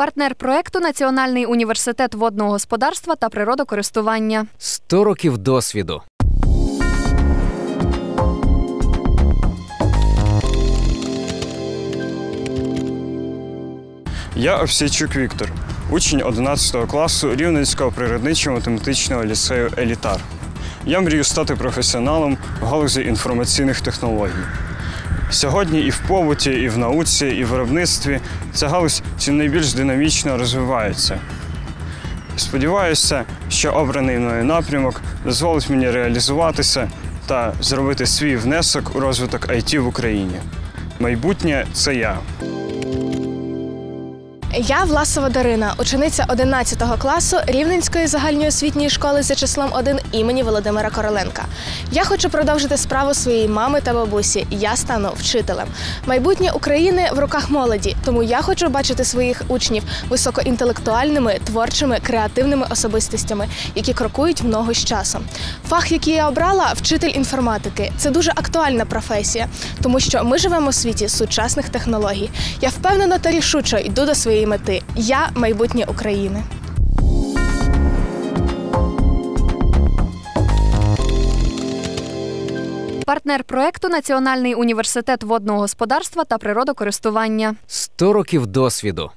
Партнер проекту Національний університет водного господарства та природокористування. 100 років досвіду. Я Овсійчук Віктор, учень 11 класу Рівненського природничо-математичного ліцею Елітар. Я мрію стати професіоналом в галузі інформаційних технологій. Сьогодні і в побуті, і в науці, і в виробництві ця галузь чи найбільш динамічно розвивається. Сподіваюся, що обраний мною напрямок дозволить мені реалізуватися та зробити свій внесок у розвиток IT в Україні. Майбутнє це я. Я Власова Дарина, учениця 11 класу Рівненської загальноосвітньої школи за числом 1 імені Володимира Короленка. Я хочу продовжити справу своєї мами та бабусі. Я стану вчителем. Майбутнє України в руках молоді, тому я хочу бачити своїх учнів високоінтелектуальними, творчими, креативними особистостями, які крокують в ногу з часом. Фах, який я обрала, вчитель інформатики. Це дуже актуальна професія, тому що ми живемо у світі сучасних технологій. Я впевнено та рішуче йду до своєї мети. Я майбутнє України. Партнер проекту Національний університет водного господарства та природокористування. 100 років досвіду.